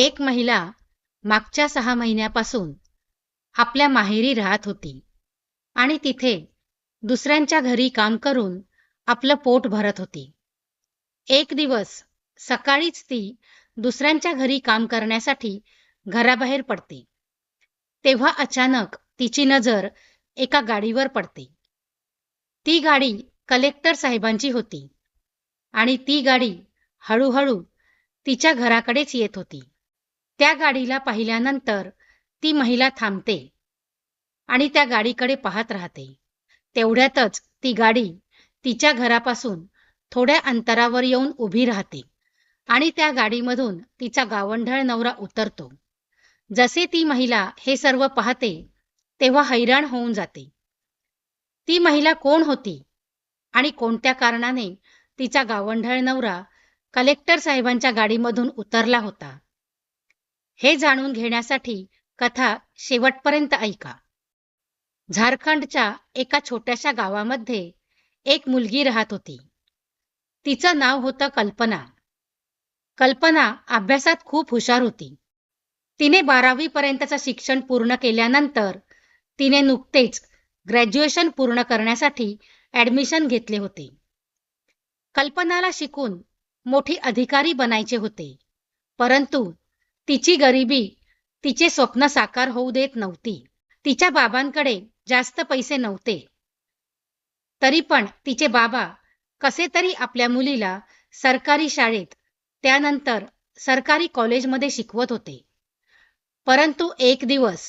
एक महिला मागच्या सहा महिन्यापासून आपल्या माहेरी राहत होती. आणि तिथे दुसऱ्यांच्या घरी काम करून आपलं पोट भरत होती. एक दिवस सकाळीच ती दुसऱ्यांच्या घरी काम करण्यासाठी घराबाहेर पडते. तेव्हा अचानक तिची नजर एका गाडीवर पडते. ती गाडी कलेक्टर साहेबांची होती आणि ती गाडी हळूहळू तिच्या घराकडेच येत होती. त्या गाडीला पाहिल्यानंतर ती महिला थांबते आणि त्या गाडीकडे पाहत राहते. तेवढ्यातच ती गाडी तिच्या घरापासून थोड्या अंतरावर येऊन उभी राहते आणि त्या गाडीमधून तिचा गावंढळ नवरा उतरतो. जसे ती महिला हे सर्व पाहते तेव्हा हैराण होऊन जाते. ती महिला कोण होती? आणि कोणत्या कारणाने तिचा गावंढळ नवरा कलेक्टर साहेबांच्या गाडीमधून उतरला होता? हे जाणून घेण्यासाठी कथा शेवटपर्यंत ऐका. झारखंडच्या एका छोट्याशा गावामध्ये एक मुलगी राहत होती. तिचं नाव होतं कल्पना. कल्पना अभ्यासात खूप हुशार होती. तिने बारावी पर्यंतचं शिक्षण पूर्ण केल्यानंतर तिने नुकतेच ग्रॅज्युएशन पूर्ण करण्यासाठी ऍडमिशन घेतले होते. कल्पनाला शिकून मोठी अधिकारी बनायचे होते. परंतु तिची गरिबी तिचे स्वप्न साकार होऊ देत नव्हती. तिच्या बाबांकडे जास्त पैसे नव्हते. तरी पण तिचे बाबा कसे तरी आपल्या मुलीला सरकारी शाळेत त्यानंतर सरकारी कॉलेजमध्ये शिकवत होते. परंतु एक दिवस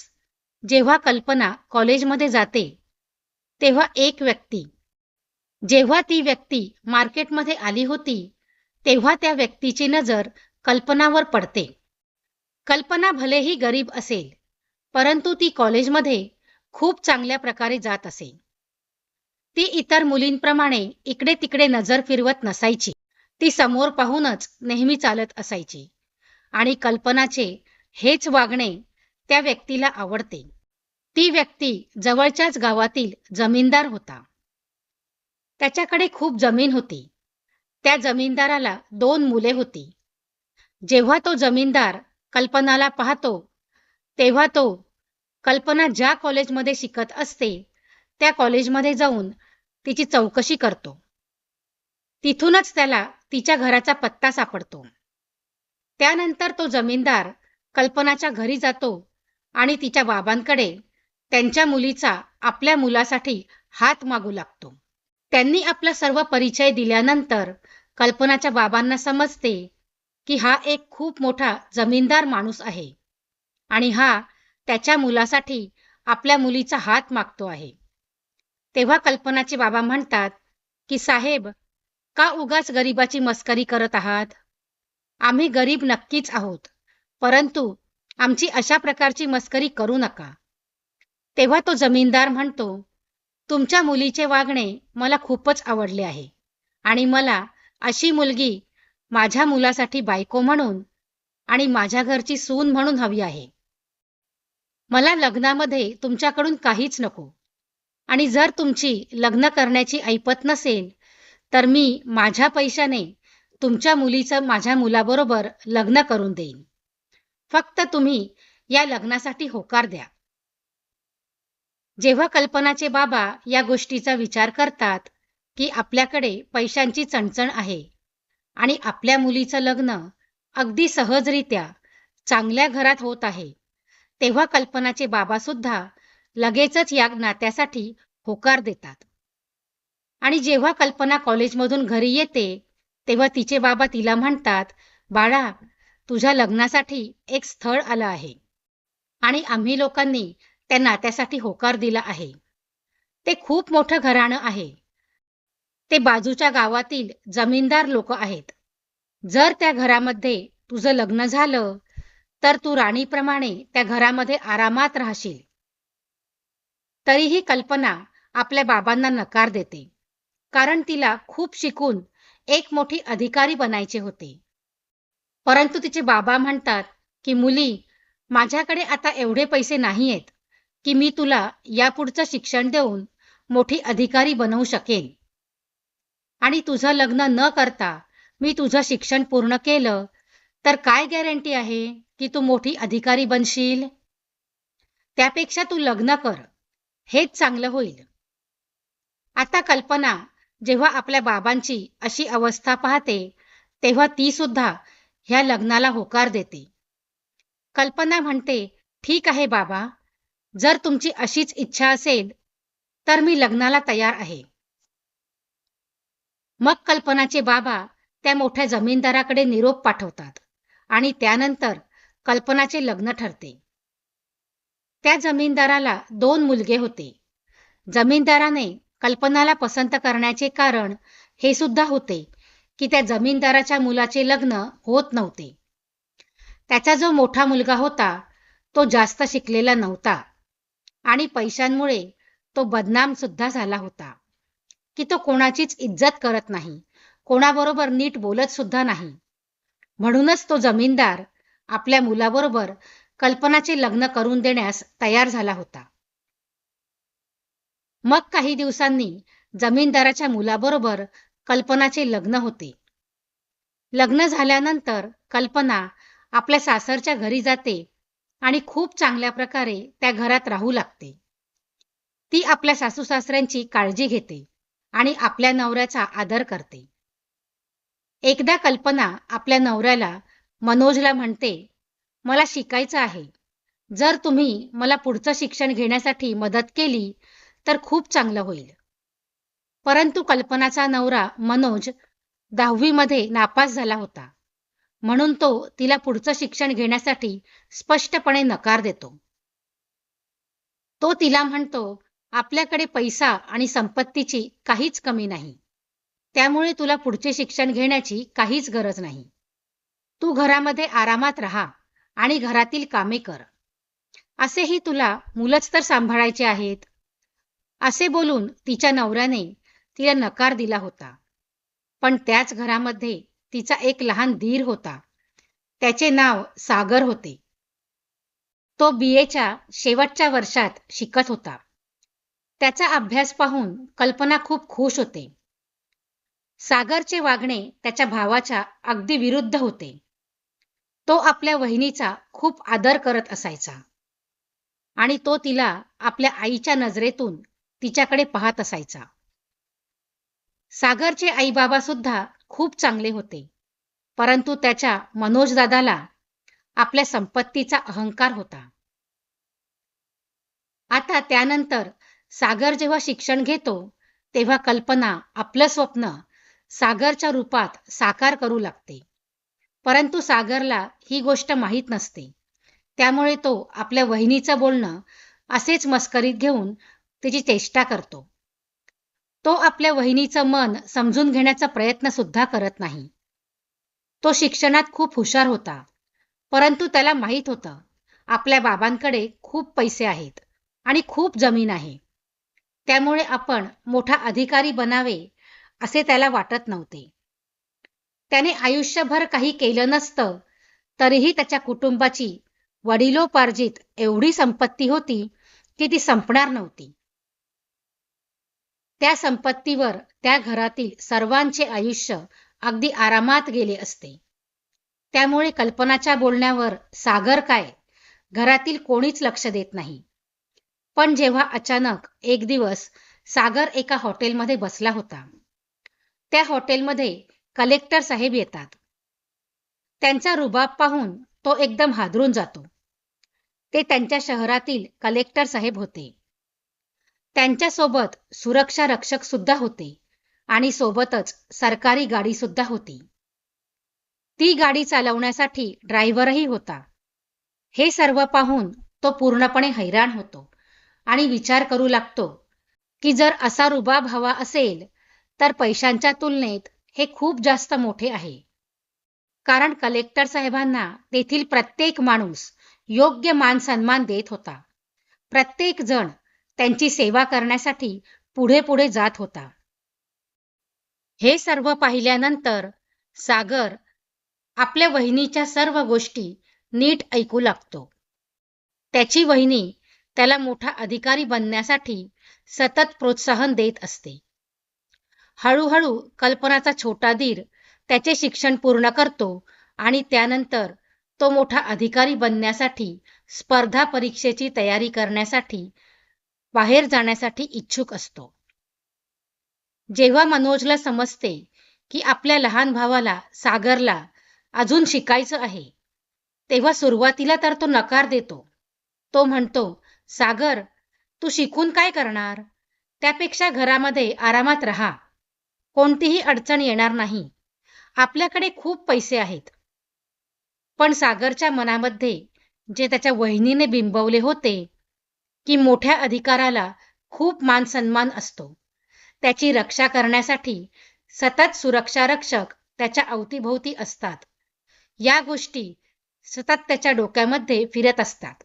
जेव्हा कल्पना कॉलेजमध्ये जाते तेव्हा एक व्यक्ती जेव्हा ती व्यक्ती मार्केटमध्ये आली होती तेव्हा त्या व्यक्तीची नजर कल्पनावर पडते. कल्पना भलेही गरीब असेल परंतु ती कॉलेजमध्ये खूप चांगल्या प्रकारे जात असे. ती इतर मुलींप्रमाणे इकडे तिकडे नजर फिरवत नसायची. ती समोर पाहूनच नेहमी चालत असायची. आणि कल्पनाचे हेच वागणे त्या व्यक्तीला आवडते. ती व्यक्ती जवळच्याच गावातील जमीनदार होता. त्याच्याकडे खूप जमीन होती. त्या जमीनदाराला दोन मुले होती. जेव्हा तो जमीनदार कल्पनाला पाहतो तेव्हा तो कल्पना ज्या कॉलेजमध्ये शिकत असते त्या कॉलेजमध्ये जाऊन तिची चौकशी करतो. तिथूनच त्याला तिच्या घराचा पत्ता सापडतो. त्यानंतर तो जमीनदार कल्पनाच्या घरी जातो आणि तिच्या बाबांकडे त्यांच्या मुलीचा आपल्या मुलासाठी हात मागू लागतो. त्यांनी आपला सर्व परिचय दिल्यानंतर कल्पनाच्या बाबांना समजते की हा एक खूप मोठा जमीनदार माणूस आहे. आणि हा त्याच्या मुलासाठी आपल्या मुलीचा हात मागतो आहे. तेव्हा कल्पनाचे बाबा म्हणतात की साहेब का उगाच गरिबाची मस्करी करत आहात? आम्ही गरीब नक्कीच आहोत परंतु आमची अशा प्रकारची मस्करी करू नका. तेव्हा तो जमीनदार म्हणतो तुमच्या मुलीचे वागणे मला खूपच आवडले आहे आणि मला अशी मुलगी माझ्या मुलासाठी बायको म्हणून आणि माझ्या घरची सून म्हणून हवी आहे. मला लग्नामध्ये तुमच्याकडून काहीच नको. आणि जर तुमची लग्न करण्याची ऐपत नसेल तर मी माझ्या पैशाने तुमच्या मुलीचं माझ्या मुलाबरोबर लग्न करून देईन. फक्त तुम्ही या लग्नासाठी होकार द्या. जेव्हा कल्पनाचे बाबा या गोष्टीचा विचार करतात की आपल्याकडे पैशांची चणचण आहे आणि आपल्या मुलीचं लग्न अगदी सहजरित्या चांगल्या घरात होत आहे. तेव्हा कल्पनाचे बाबा सुद्धा लगेचच या नात्यासाठी होकार देतात. आणि जेव्हा कल्पना कॉलेजमधून घरी येते तेव्हा तिचे बाबा तिला म्हणतात बाळा तुझ्या लग्नासाठी एक स्थळ आलं आहे. आणि आम्ही लोकांनी त्या नात्यासाठी होकार दिला आहे. ते खूप मोठं घराणं आहे. ते बाजूच्या गावातील जमीनदार लोक आहेत. जर त्या घरामध्ये तुझं लग्न झालं तर तू राणीप्रमाणे त्या घरामध्ये आरामात राहशील. तरीही कल्पना आपल्या बाबांना नकार देते. कारण तिला खूप शिकून एक मोठी अधिकारी बनायचे होते. परंतु तिचे बाबा म्हणतात की मुली माझ्याकडे आता एवढे पैसे नाहीयेत की मी तुला यापुढचं शिक्षण देऊन मोठी अधिकारी बनवू शकेन. आणि तुझं लग्न न करता मी तुझं शिक्षण पूर्ण केलं तर काय गॅरंटी आहे की तू मोठी अधिकारी बनशील? त्यापेक्षा तू लग्न कर. हेच चांगलं होईल. आता कल्पना जेव्हा आपल्या बाबांची अशी अवस्था पाहते तेव्हा ती सुद्धा ह्या लग्नाला होकार देते. कल्पना म्हणते ठीक आहे बाबा जर तुमची अशीच इच्छा असेल तर मी लग्नाला तयार आहे. मग कल्पनाचे बाबा त्या मोठ्या जमीनदाराकडे निरोप पाठवतात आणि त्यानंतर कल्पनाचे लग्न ठरते. त्या जमीनदाराला दोन मुलगे होते. जमीनदाराने कल्पनाला पसंत करण्याचे कारण हे सुद्धा होते की त्या जमीनदाराच्या मुलाचे लग्न होत नव्हते. त्याचा जो मोठा मुलगा होता तो जास्त शिकलेला नव्हता आणि पैशांमुळे तो बदनाम सुद्धा झाला होता. की तो कोणाचीच इज्जत करत नाही. कोणाबरोबर नीट बोलत सुद्धा नाही. म्हणूनच तो जमीनदार आपल्या मुलाबरोबर कल्पनाचे लग्न करून देण्यास तयार झाला होता. मग काही दिवसांनी जमीनदाराच्या मुलाबरोबर कल्पनाचे लग्न होते. लग्न झाल्यानंतर कल्पना आपल्या सासरच्या घरी जाते आणि खूप चांगल्या प्रकारे त्या घरात राहू लागते. ती आपल्या सासू सासऱ्यांची काळजी घेते. आणि आपल्या नवऱ्याचा आदर करते. एकदा कल्पना आपल्या नवऱ्याला मनोजला म्हणते मला शिकायचं आहे. जर तुम्ही मला पुढचं शिक्षण घेण्यासाठी मदत केली तर खूप चांगलं होईल. परंतु कल्पनाचा नवरा मनोज दहावीमध्ये नापास झाला होता. म्हणून तो तिला पुढचं शिक्षण घेण्यासाठी स्पष्टपणे नकार देतो. तो तिला म्हणतो आपल्याकडे पैसा आणि संपत्तीची काहीच कमी नाही. त्यामुळे तुला पुढचे शिक्षण घेण्याची काहीच गरज नाही. तू घरामध्ये आरामात राहा आणि घरातील कामे कर. असेही तुला मुलंच तर सांभाळायचे आहेत. असे बोलून तिच्या नवऱ्याने तिला नकार दिला होता. पण त्याच घरामध्ये तिचा एक लहान धीर होता. त्याचे नाव सागर होते. तो बीएच्या शेवटच्या वर्षात शिकत होता. त्याचा अभ्यास पाहून कल्पना खूप खुश होते. सागरचे वागणे त्याच्या भावाच्या अगदी विरुद्ध होते. तो आपल्या वहिनीचा खूप आदर करत असायचा. आणि तो तिला आपल्या आईच्या नजरेतून तिच्याकडे पाहत असायचा. सागरचे आई बाबा सुद्धा खूप चांगले होते. परंतु त्याच्या मनोज दादाला आपल्या संपत्तीचा अहंकार होता. आता त्यानंतर सागर जेव्हा शिक्षण घेतो तेव्हा कल्पना आपलं स्वप्न सागरच्या रूपात साकार करू लागते. परंतु सागरला ही गोष्ट माहीत नसते. त्यामुळे तो आपल्या वहिनीचं बोलणं असेच मस्करीत घेऊन तिची चेष्टा करतो. तो आपल्या वहिनीचं मन समजून घेण्याचा प्रयत्न सुद्धा करत नाही. तो शिक्षणात खूप हुशार होता परंतु त्याला माहीत होतं आपल्या बाबांकडे खूप पैसे आहेत आणि खूप जमीन आहे. त्यामुळे आपण मोठा अधिकारी बनावे असे त्याला वाटत नव्हते. त्याने आयुष्यभर काही केलं नसतं तरीही त्याच्या कुटुंबाची वडिलोपार्जित एवढी संपत्ती होती की ती संपणार नव्हती. त्या संपत्तीवर त्या घरातील सर्वांचे आयुष्य अगदी आरामात गेले असते. त्यामुळे कल्पनाच्या बोलण्यावर सागर काय? घरातील कोणीच लक्ष देत नाही. पण जेव्हा अचानक एक दिवस सागर एका हॉटेलमध्ये बसला होता. त्या हॉटेलमध्ये कलेक्टर साहेब येतात. त्यांचा रुबाब पाहून तो एकदम हादरून जातो. ते त्यांच्या शहरातील कलेक्टर साहेब होते. त्यांच्यासोबत सुरक्षा रक्षक सुद्धा होते आणि सोबतच सरकारी गाडी सुद्धा होती. ती गाडी चालवण्यासाठी ड्रायव्हरही होता. हे सर्व पाहून तो पूर्णपणे हैराण होतो. आणि विचार करू लागतो की जर असा रुबाब हवा असेल तर पैशांच्या तुलनेत हे खूप जास्त मोठे आहे. कारण कलेक्टर साहेबांना तेथील प्रत्येक माणूस योग्य मान सन्मान देत होता. प्रत्येक जण त्यांची सेवा करण्यासाठी पुढे पुढे जात होता. हे सर्व पाहिल्यानंतर सागर आपल्या वहिनीच्या सर्व गोष्टी नीट ऐकू लागतो. त्याची वहिनी त्याला मोठा अधिकारी बनण्यासाठी सतत प्रोत्साहन देत असते. हळूहळू कल्पनाचा छोटा धीर त्याचे शिक्षण पूर्ण करतो आणि त्यानंतर तो मोठा अधिकारी बनण्यासाठी स्पर्धा परीक्षेची तयारी करण्यासाठी बाहेर जाण्यासाठी इच्छुक असतो. जेव्हा मनोजला समजते की आपल्या लहान भावाला सागरला अजून शिकायचं आहे तेव्हा सुरुवातीला तर तो नकार देतो. तो म्हणतो सागर तू शिकून काय करणार? त्यापेक्षा घरामध्ये आरामात राहा. कोणतीही अडचण येणार नाही. आपल्याकडे खूप पैसे आहेत. पण सागरच्या मनामध्ये जे त्याच्या वहिनीने बिंबवले होते की मोठ्या अधिकाराला खूप मान सन्मान असतो. त्याची रक्षा करण्यासाठी सतत सुरक्षा रक्षक त्याच्या अवतीभोवती असतात. या गोष्टी सतत त्याच्या डोक्यामध्ये फिरत असतात.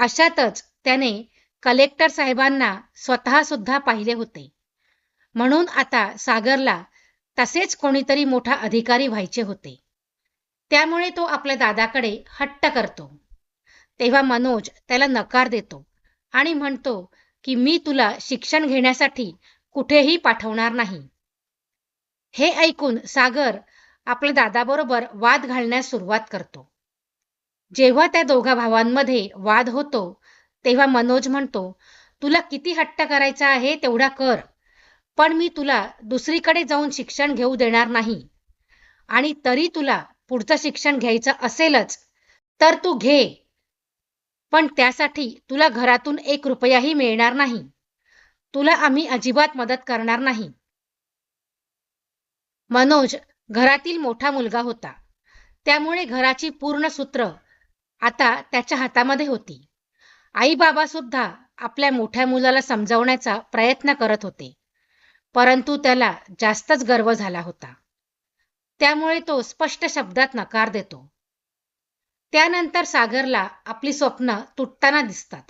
अशातच त्याने कलेक्टर साहेबांना स्वतः सुद्धा पाहिले होते. म्हणून आता सागरला तसेच कोणीतरी मोठा अधिकारी व्हायचे होते. त्यामुळे तो आपल्या दादाकडे हट्ट करतो. तेव्हा मनोज त्याला नकार देतो आणि म्हणतो की मी तुला शिक्षण घेण्यासाठी कुठेही पाठवणार नाही. हे ऐकून सागर आपल्या दादाबरोबर वाद घालण्यास सुरुवात करतो. जेव्हा त्या दोघा भावांमध्ये वाद होतो तेव्हा मनोज म्हणतो तुला किती हट्ट करायचा आहे तेवढा कर पण मी तुला दुसरीकडे जाऊन शिक्षण घेऊ देणार नाही. आणि तरी तुला पुढचं शिक्षण घ्यायचं असेलच तर तू घे. पण त्यासाठी तुला घरातून एक रुपयाही मिळणार नाही. तुला आम्ही अजिबात मदत करणार नाही. मनोज घरातील मोठा मुलगा होता. त्यामुळे घराची पूर्ण सूत्र आता त्याच्या हातामध्ये होती. आई बाबा सुद्धा आपल्या मोठ्या मुलाला समजावण्याचा प्रयत्न करत होते. परंतु त्याला जास्तच गर्व झाला होता. त्यामुळे तो स्पष्ट शब्दात नकार देतो. त्यानंतर सागरला आपली स्वप्न तुटताना दिसतात.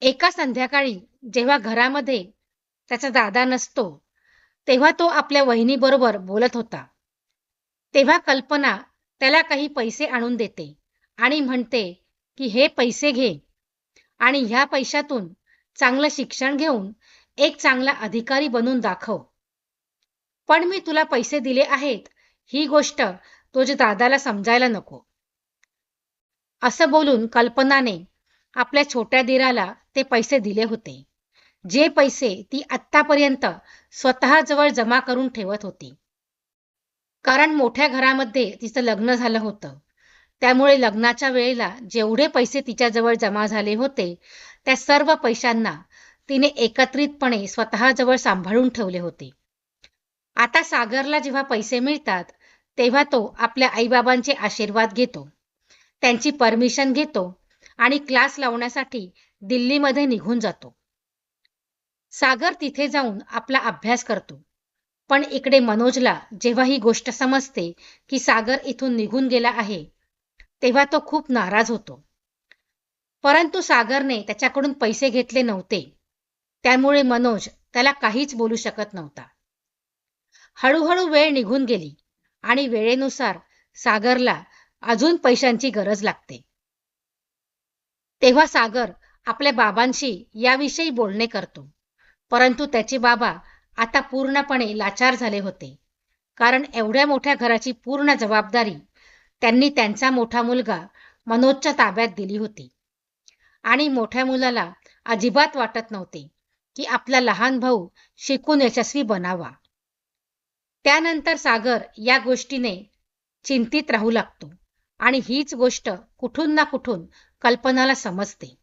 एका संध्याकाळी जेव्हा घरामध्ये त्याचा दादा नसतो तेव्हा तो आपल्या वहिनीबरोबर बोलत होता. तेव्हा कल्पना त्याला काही पैसे आणून देते. आणि म्हणते की हे पैसे घे. आणि ह्या पैशातून चांगलं शिक्षण घेऊन एक चांगला अधिकारी बनून दाखव. पण मी तुला पैसे दिले आहेत ही गोष्ट तुझ्या दादाला समजायला नको. असं बोलून कल्पनाने आपल्या छोट्या दिराला ते पैसे दिले होते. जे पैसे ती आत्तापर्यंत स्वतःजवळ जमा करून ठेवत होती. कारण मोठ्या घरामध्ये तिचं लग्न झालं होतं. त्यामुळे लग्नाच्या वेळेला जेवढे पैसे तिच्याजवळ जमा झाले होते त्या सर्व पैशांना तिने एकत्रितपणे स्वतःजवळ सांभाळून ठेवले होते. आता सागरला जेव्हा पैसे मिळतात तेव्हा तो आपल्या आईबाबांचे आशीर्वाद घेतो. त्यांची परमिशन घेतो आणि क्लास लावण्यासाठी दिल्लीमध्ये निघून जातो. सागर तिथे जाऊन आपला अभ्यास करतो. पण इकडे मनोजला जेव्हा ही गोष्ट समजते की सागर इथून निघून गेला आहे तेव्हा तो खूप नाराज होतो. परंतु सागरने त्याच्याकडून पैसे घेतले नव्हते. त्यामुळे मनोज त्याला काहीच बोलू शकत नव्हता. हळूहळू वेळ निघून गेली आणि वेळेनुसार सागरला अजून पैशांची गरज लागते. तेव्हा सागर आपल्या बाबांशी याविषयी बोलणे करतो. परंतु त्याचे बाबा आता पूर्णपणे लाचार झाले होते. कारण एवढ्या मोठ्या घराची पूर्ण जबाबदारी त्यांनी त्यांचा मोठा मुलगा मनोजच्या ताब्यात दिली होती. आणि मोठ्या मुलाला अजिबात वाटत नव्हते की आपला लहान भाऊ शिकून यशस्वी बनावा. त्यानंतर सागर या गोष्टीने चिंतित राहू लागतो आणि हीच गोष्ट कुठून ना कुठून कल्पनाला समजते.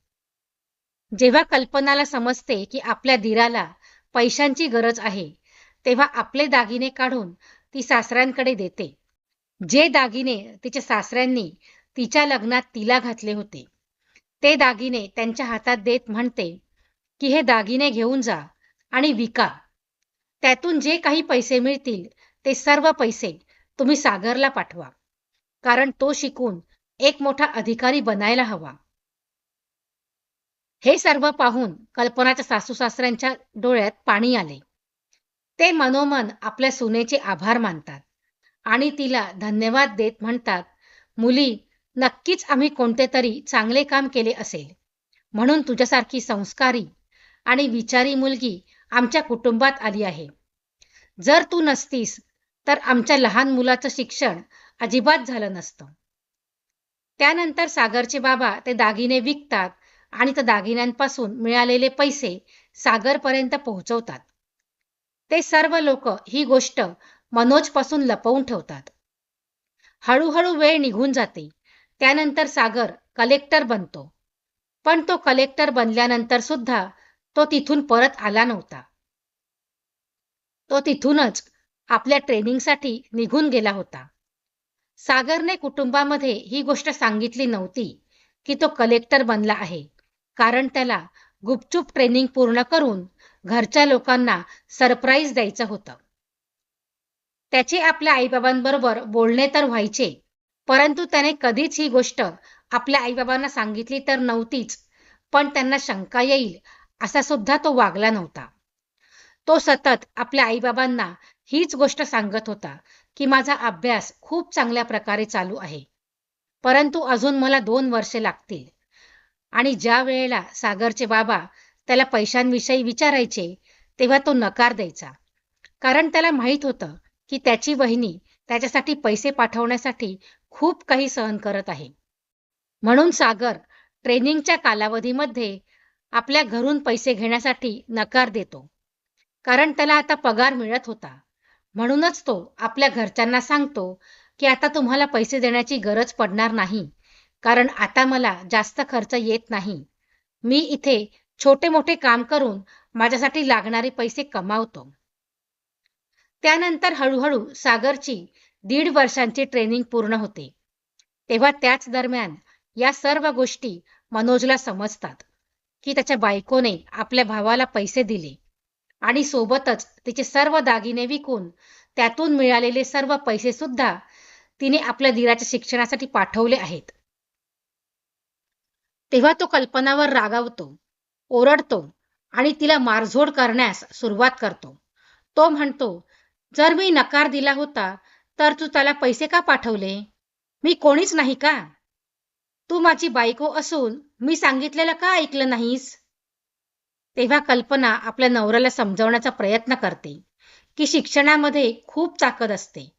जेव्हा कल्पनाला समजते की आपल्या दिराला पैशांची गरज आहे तेव्हा आपले दागिने काढून ती सासऱ्यांकडे देते. जे दागिने तिच्या सासऱ्यांनी तिच्या लग्नात तिला घातले होते ते दागिने त्यांच्या हातात देत म्हणते की हे दागिने घेऊन जा आणि विका. त्यातून जे काही पैसे मिळतील ते सर्व पैसे तुम्ही सागरला पाठवा कारण तो शिकून एक मोठा अधिकारी बनायला हवा. हे सर्व पाहून कल्पनाच्या सासू सासऱ्यांच्या डोळ्यात पाणी आले. ते मनोमन आपल्या सुनेचे आभार मानतात. आणि तिला धन्यवाद देत म्हणतात मुली नक्कीच आम्ही कोणते तरी चांगले काम केले असेल. म्हणून तुझ्यासारखी संस्कारी आणि विचारी मुलगी आमच्या कुटुंबात आली आहे. जर तू नसतीस तर आमच्या लहान मुलाचं शिक्षण अजिबात झालं नसतं. त्यानंतर सागरचे बाबा ते दागिने विकतात आणि त्या दागिन्यांपासून मिळालेले पैसे सागरपर्यंत पोहोचवतात. ते सर्व लोक ही गोष्ट मनोजपासून लपवून ठेवतात. हळूहळू वेळ निघून जाते. त्यानंतर सागर कलेक्टर बनतो. पण तो कलेक्टर बनल्यानंतर सुद्धा तो तिथून परत आला नव्हता. तो तिथूनच आपल्या ट्रेनिंगसाठी निघून गेला होता. सागरने कुटुंबामध्ये ही गोष्ट सांगितली नव्हती की तो कलेक्टर बनला आहे. कारण त्याला गुपचूप ट्रेनिंग पूर्ण करून घरच्या लोकांना सरप्राईज द्यायचं होतं. त्याचे आपल्या आईबाबांबरोबर बोलणे तर व्हायचे परंतु त्याने कधीच ही गोष्ट आपल्या आईबाबांना सांगितली तर नव्हतीच पण त्यांना शंका येईल असा सुद्धा तो वागला नव्हता. तो सतत आपल्या आईबाबांना हीच गोष्ट सांगत होता की माझा अभ्यास खूप चांगल्या प्रकारे चालू आहे परंतु अजून मला दोन वर्षे लागतील. आणि ज्या वेळेला सागरचे बाबा त्याला पैशांविषयी विचारायचे तेव्हा तो नकार द्यायचा. कारण त्याला माहीत होतं की त्याची वहिनी त्याच्यासाठी पैसे पाठवण्यासाठी खूप काही सहन करत आहे. म्हणून सागर ट्रेनिंगच्या कालावधीमध्ये आपल्या घरून पैसे घेण्यासाठी नकार देतो. कारण त्याला आता पगार मिळत होता. म्हणूनच तो आपल्या घरच्यांना सांगतो की आता तुम्हाला पैसे देण्याची गरज पडणार नाही. कारण आता मला जास्त खर्च येत नाही. मी इथे छोटे मोठे काम करून माझ्यासाठी लागणारे पैसे कमावतो. त्यानंतर हळूहळू सागरची दीड वर्षांची ट्रेनिंग पूर्ण होते. तेव्हा त्याच दरम्यान या सर्व गोष्टी मनोजला समजतात की त्याच्या बायकोने आपल्या भावाला पैसे दिले आणि सोबतच तिचे सर्व दागिने विकून त्यातून मिळालेले सर्व पैसे सुद्धा तिने आपल्या दिराच्या शिक्षणासाठी पाठवले आहेत. तेव्हा तो कल्पनावर रागावतो ओरडतो आणि तिला मारझोड करण्यास सुरुवात करतो. तो म्हणतो जर मी नकार दिला होता तर तू त्याला पैसे का पाठवले? मी कोणीच नाही का? तू माझी बायको असून मी सांगितलेलं का ऐकलं नाहीस? तेव्हा कल्पना आपल्या नवऱ्याला समजवण्याचा प्रयत्न करते की शिक्षणामध्ये खूप ताकद असते.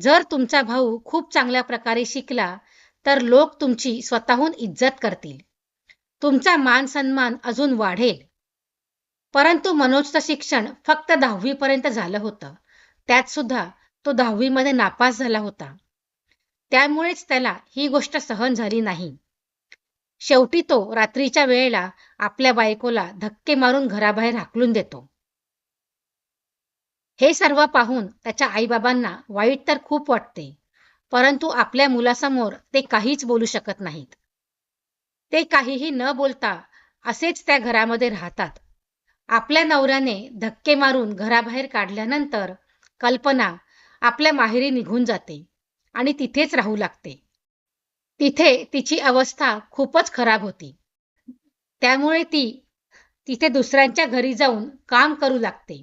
जर तुमचा भाऊ खूप चांगल्या प्रकारे शिकला तर लोक तुमची स्वतःहून इज्जत करतील. तुमचा मान सन्मान अजून वाढेल. परंतु मनोजचं शिक्षण फक्त दहावीपर्यंत झालं होतं. त्यात सुद्धा तो दहावीमध्ये नापास झाला होता. त्यामुळेच त्याला ही गोष्ट सहन झाली नाही. शेवटी तो रात्रीच्या वेळेला आपल्या बायकोला धक्के मारून घराबाहेर हाकलून देतो. हे सर्व पाहून त्याच्या आईबाबांना वाईट तर खूप वाटते परंतु आपल्या मुलासमोर ते काहीच बोलू शकत नाहीत. ते काहीही न बोलता असेच त्या घरामध्ये राहतात. आपल्या नवऱ्याने धक्के मारून घराबाहेर काढल्यानंतर कल्पना आपल्या माहेरी निघून जाते आणि तिथेच राहू लागते. तिथे तिची अवस्था खूपच खराब होती. त्यामुळे ती तिथे दुसऱ्यांच्या घरी जाऊन काम करू लागते.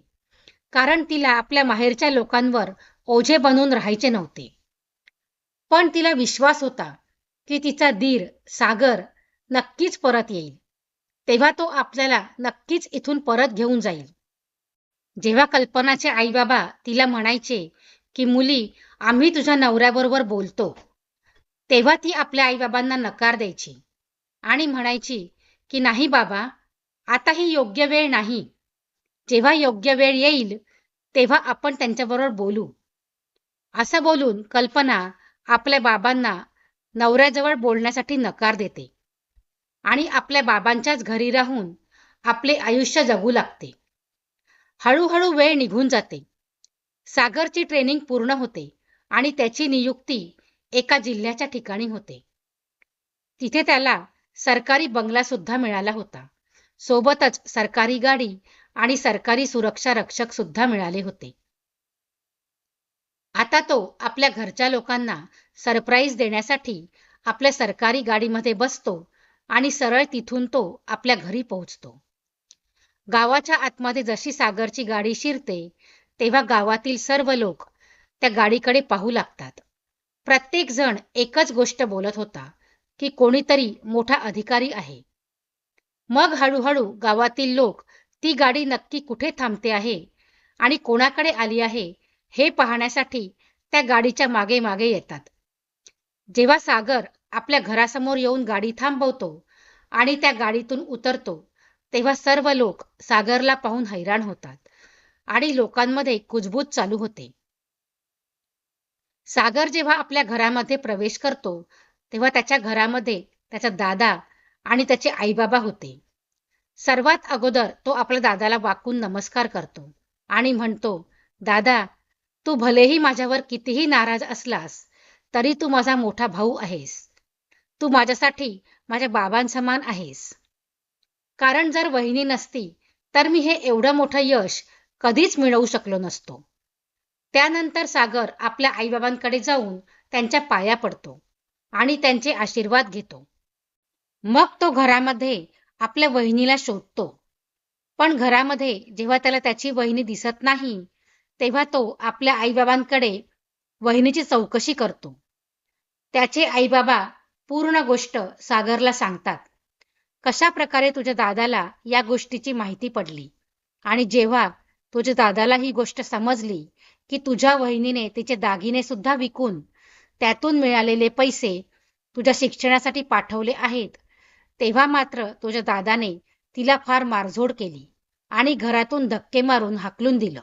कारण तिला आपल्या माहेरच्या लोकांवर ओझे बनून राहायचे नव्हते. पण तिला विश्वास होता की तिचा दीर सागर नक्कीच परत येईल. तेव्हा तो आपल्याला नक्कीच इथून परत घेऊन जाईल. जेव्हा कल्पनाचे आईबाबा तिला म्हणायचे की मुली आम्ही तुझ्या नवऱ्याबरोबर बोलतो. तेव्हा ती आपल्या आईबाबांना नकार द्यायची आणि म्हणायची की नाही बाबा आता ही योग्य वेळ नाही. जेव्हा योग्य वेळ येईल तेव्हा आपण त्यांच्याबरोबर बोलू. असं बोलून कल्पना आपल्या बाबांना नवऱ्याजवळ बोलण्यासाठी नकार देते आणि आपल्या बाबांच्याच घरी राहून आपले आयुष्य जगू लागते. हळूहळू वेळ निघून जाते. सागरची ट्रेनिंग पूर्ण होते आणि त्याची नियुक्ती एका जिल्ह्याच्या ठिकाणी होते. तिथे त्याला सरकारी बंगला सुद्धा मिळाला होता. सोबतच सरकारी गाडी आणि सरकारी सुरक्षा रक्षक सुद्धा मिळाले होते. आता तो आपल्या घरच्या लोकांना सरप्राईज देण्यासाठी आपल्या सरकारी गाडीमध्ये बसतो आणि सरळ तिथून तो आपल्या घरी पोहोचतो. गावाच्या आतमध्ये जशी सागरची गाडी शिरते तेव्हा गावातील सर्व लोक त्या गाडीकडे पाहू लागतात. प्रत्येक जण एकच गोष्ट बोलत होता की कोणीतरी मोठा अधिकारी आहे. मग हळूहळू गावातील लोक ती गाडी नक्की कुठे थांबते आहे आणि कोणाकडे आली आहे हे पाहण्यासाठी त्या गाडीच्या मागे मागे येतात. जेव्हा सागर आपल्या घरासमोर येऊन गाडी थांबवतो आणि त्या गाडीतून उतरतो तेव्हा सर्व लोक सागरला पाहून हैराण होतात आणि लोकांमध्ये कुजबूज चालू होते. सागर जेव्हा आपल्या घरामध्ये प्रवेश करतो तेव्हा त्याच्या घरामध्ये त्याचा दादा आणि त्याचे आईबाबा होते. सर्वात अगोदर तो आपल्या दादाला वाकून नमस्कार करतो आणि म्हणतो दादा तू भलेही माझ्यावर कितीही नाराज असलास तरी तू माझा मोठा भाऊ आहेस. तू माझ्यासाठी माझ्या बाबांसमान आहेस. कारण जर वहिनी नसती तर मी हे एवढं मोठं यश कधीच मिळवू शकलो नसतो. त्यानंतर सागर आपल्या आईबाबांकडे जाऊन त्यांच्या पाया पडतो आणि त्यांचे आशीर्वाद घेतो. मग तो घरामध्ये आपल्या वहिनीला शोधतो. पण घरामध्ये जेव्हा त्याला त्याची वहिनी दिसत नाही तेव्हा तो आपल्या आईबाबांकडे वहिनीची चौकशी करतो. त्याचे आईबाबा पूर्ण गोष्ट सागरला सांगतात. कशा प्रकारे तुझ्या दादाला या गोष्टीची माहिती पडली? आणि जेव्हा तुझ्या दादाला ही गोष्ट समजली की तुझ्या वहिनीने तिचे दागिने सुद्धा विकून त्यातून मिळालेले पैसे तुझ्या शिक्षणासाठी पाठवले आहेत तेव्हा मात्र तुझ्या दादाने तिला फार मारझोड केली आणि घरातून धक्के मारून हाकलून दिलं.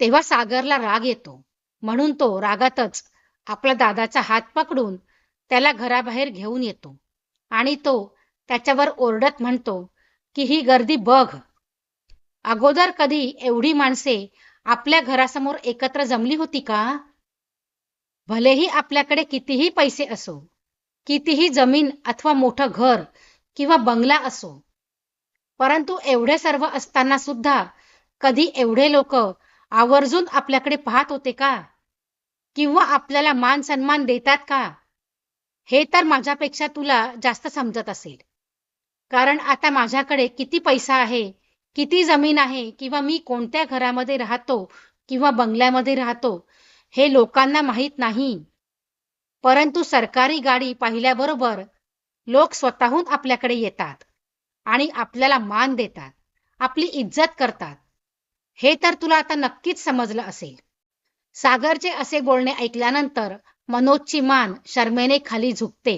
तेव्हा सागरला राग येतो. म्हणून तो रागातच आपला दादाचा हात पकडून त्याला घराबाहेर घेऊन येतो. आणि तो त्याच्यावर ओरडत म्हणतो की ही गर्दी बघ. अगोदर कधी एवढी माणसे आपल्या घरासमोर एकत्र जमली होती का? भलेही आपल्याकडे कितीही पैसे असो कितीही जमीन अथवा मोठं घर किंवा बंगला असो परंतु एवढे सर्व असताना सुद्धा कधी एवढे लोक आवर्जून आपल्याकडे पाहत होते का? किंवा आपल्याला मान सन्मान देतात का? हे तर माझ्यापेक्षा तुला जास्त समजत असेल. कारण आता माझ्याकडे किती पैसा आहे किती जमीन आहे किंवा मी कोणत्या घरामध्ये राहतो किंवा बंगल्यामध्ये राहतो हे लोकांना माहीत नाही. परंतु सरकारी गाडी पाहिल्याबरोबर लोक स्वतःहून आपल्याकडे येतात आणि आपल्याला मान देतात आपली इज्जत करतात. हे तर तुला आता नक्कीच समजलं असेल. सागरचे असे बोलणे ऐकल्यानंतर मनोजची मान शर्मेने खाली झुकते.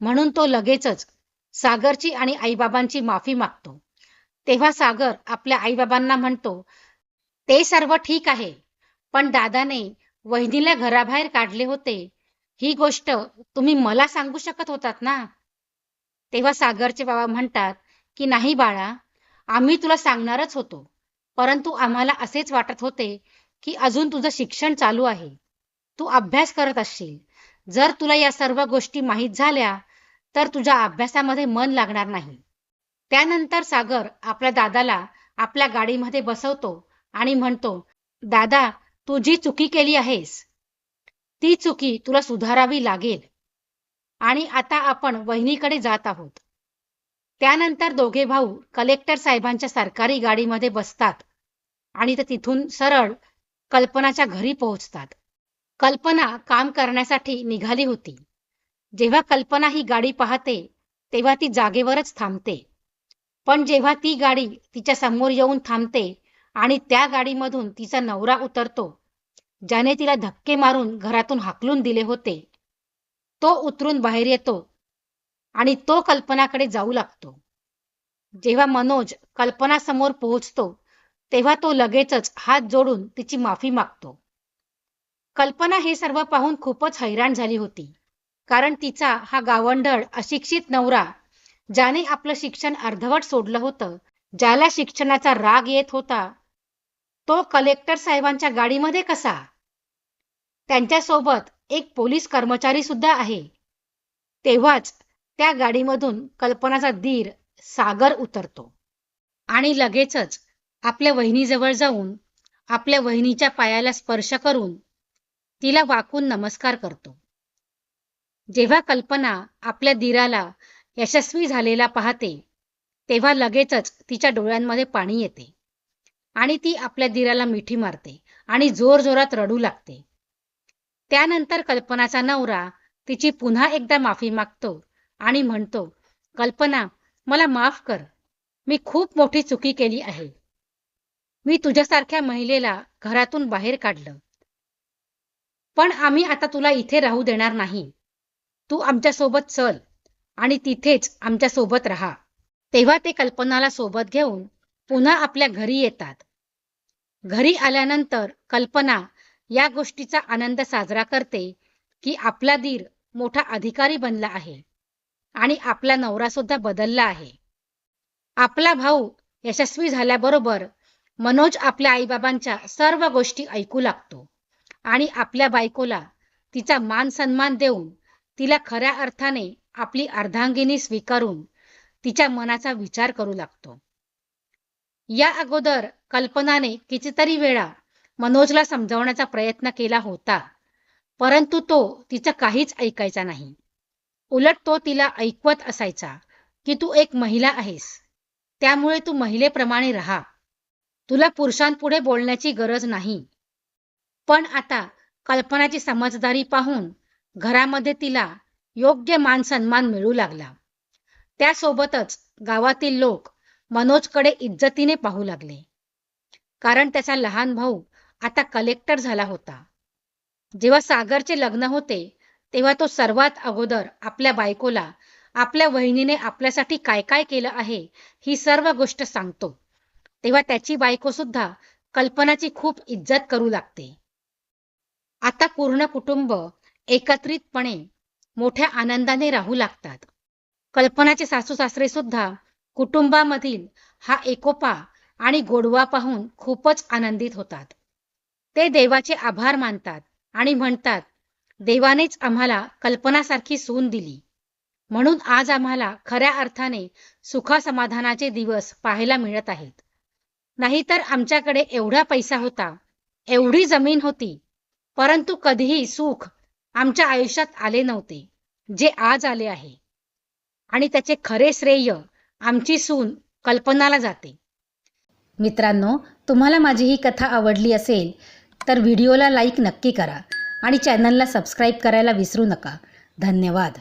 म्हणून तो लगेचच सागरची आणि आईबाबांची माफी मागतो. तेव्हा सागर आपल्या आईबाबांना म्हणतो ते सर्व ठीक आहे पण दादाने वहिनीला घराबाहेर काढले होते. ही गोष्ट तुम्ही मला सांगू शकत होतात ना? तेव्हा सागरचे बाबा म्हणतात की नाही बाळा आम्ही तुला सांगणारच होतो. परंतु आम्हाला असेच वाटत होते की अजून तुझं शिक्षण चालू आहे. तू अभ्यास करत असशील. जर तुला या सर्व गोष्टी माहीत झाल्या तर तुझ्या अभ्यासामध्ये मन लागणार नाही. त्यानंतर सागर आपल्या दादाला आपल्या गाडीमध्ये बसवतो आणि म्हणतो दादा तू जी चुकी केली आहेस ती चुकी तुला सुधारावी लागेल. आणि आता आपण वहिनीकडे जात आहोत. त्यानंतर दोघे भाऊ कलेक्टर साहेबांच्या सरकारी गाडीमध्ये बसतात आणि ते तिथून सरळ कल्पनाच्या घरी पोहोचतात. कल्पना काम करण्यासाठी निघाली होती. जेव्हा कल्पना ही गाडी पाहते तेव्हा ती जागेवरच थांबते. पण जेव्हा ती गाडी तिच्या समोर येऊन थांबते आणि त्या गाडीमधून तिचा नवरा उतरतो ज्याने तिला धक्के मारून घरातून हाकलून दिले होते तो उतरून बाहेर येतो आणि तो कल्पनाकडे जाऊ लागतो. जेव्हा मनोज कल्पनासमोर पोहोचतो तेव्हा तो लगेचच हात जोडून तिची माफी मागतो. कल्पना हे सर्व पाहून खूपच हैराण झाली होती. कारण तिचा हा गावंढळ अशिक्षित नवरा ज्याने आपलं शिक्षण अर्धवट सोडलं होतं ज्याला शिक्षणाचा राग येत होता तो कलेक्टर साहेबांच्या गाडीमध्ये कसा? त्यांच्यासोबत एक पोलीस कर्मचारी सुद्धा आहे. तेव्हाच त्या गाडीमधून कल्पनाचा धीर सागर उतरतो. आणि लगेचच आपल्या वहिनीजवळ जाऊन आपल्या वहिनीच्या पायाला स्पर्श करून तिला वाकून नमस्कार करतो. जेव्हा कल्पना आपल्या दिराला यशस्वी झालेला पाहते तेव्हा लगेचच तिच्या डोळ्यांमध्ये पाणी येते आणि ती आपल्या दिराला मिठी मारते आणि जोर जोरात रडू लागते. त्यानंतर कल्पनाचा नवरा तिची पुन्हा एकदा माफी मागतो आणि म्हणतो कल्पना मला माफ कर. मी खूप मोठी चुकी केली आहे. मी तुझ्यासारख्या महिलेला घरातून बाहेर काढलं. पण आम्ही आता तुला इथे राहू देणार नाही. तू आमच्यासोबत चल आणि तिथेच आमच्यासोबत राहा. तेव्हा ते कल्पनाला सोबत घेऊन पुन्हा आपल्या घरी येतात. घरी आल्यानंतर कल्पना या गोष्टीचा आनंद साजरा करते की आपला दीर मोठा अधिकारी बनला आहे आणि आपला नवरा सुद्धा बदलला आहे. आपला भाऊ यशस्वी झाल्याबरोबर मनोज आपल्या आईबाबांच्या सर्व गोष्टी ऐकू लागतो. आणि आपल्या बायकोला तिचा मान सन्मान देऊन तिला खऱ्या अर्थाने आपली अर्धांगिनी स्वीकारून तिच्या मनाचा विचार करू लागतो. या अगोदर कल्पनाने कितीतरी वेळा मनोजला समजावण्याचा प्रयत्न केला होता परंतु तो तिचं काहीच ऐकायचा नाही. उलट तो तिला ऐकवत असायचा की तू एक महिला आहेस त्यामुळे तू महिलेप्रमाणे राहा. तुला पुरुषांपुढे बोलण्याची गरज नाही. पण आता कल्पनाची समजदारी पाहून घरामध्ये तिला योग्य मान सन्मान मिळू लागला. त्यासोबतच गावातील लोक मनोजकडे इज्जतीने पाहू लागले. कारण त्याचा लहान भाऊ आता कलेक्टर झाला होता. जेव्हा सागरचे लग्न होते तेव्हा तो सर्वात अगोदर आपल्या बायकोला आपल्या वहिनीने आपल्यासाठी काय काय केलं आहे ही सर्व गोष्ट सांगतो. तेव्हा त्याची बायको सुद्धा कल्पनाची खूप इज्जत करू लागते. आता पूर्ण कुटुंब एकत्रितपणे मोठ्या आनंदाने राहू लागतात. कल्पनाचे सासू सासरे सुद्धा कुटुंबामधील हा एकोपा आणि गोडवा पाहून खूपच आनंदित होतात. ते देवाचे आभार मानतात आणि म्हणतात देवानेच आम्हाला कल्पनासारखी सून दिली. म्हणून आज आम्हाला खऱ्या अर्थाने सुखासमाधानाचे दिवस पाहायला मिळत आहेत. नाहीतर आमच्याकडे एवढा पैसा होता एवढी जमीन होती परंतु कधीही सुख आमच्या आयुष्यात आले नव्हते जे आज आले आहे. आणि त्याचे खरे श्रेय आमची सून कल्पनाला जाते. मित्रांनो तुम्हाला माझी ही कथा आवडली असेल तर व्हिडिओला लाईक नक्की करा आणि चॅनलला सबस्क्राईब करायला विसरू नका. धन्यवाद.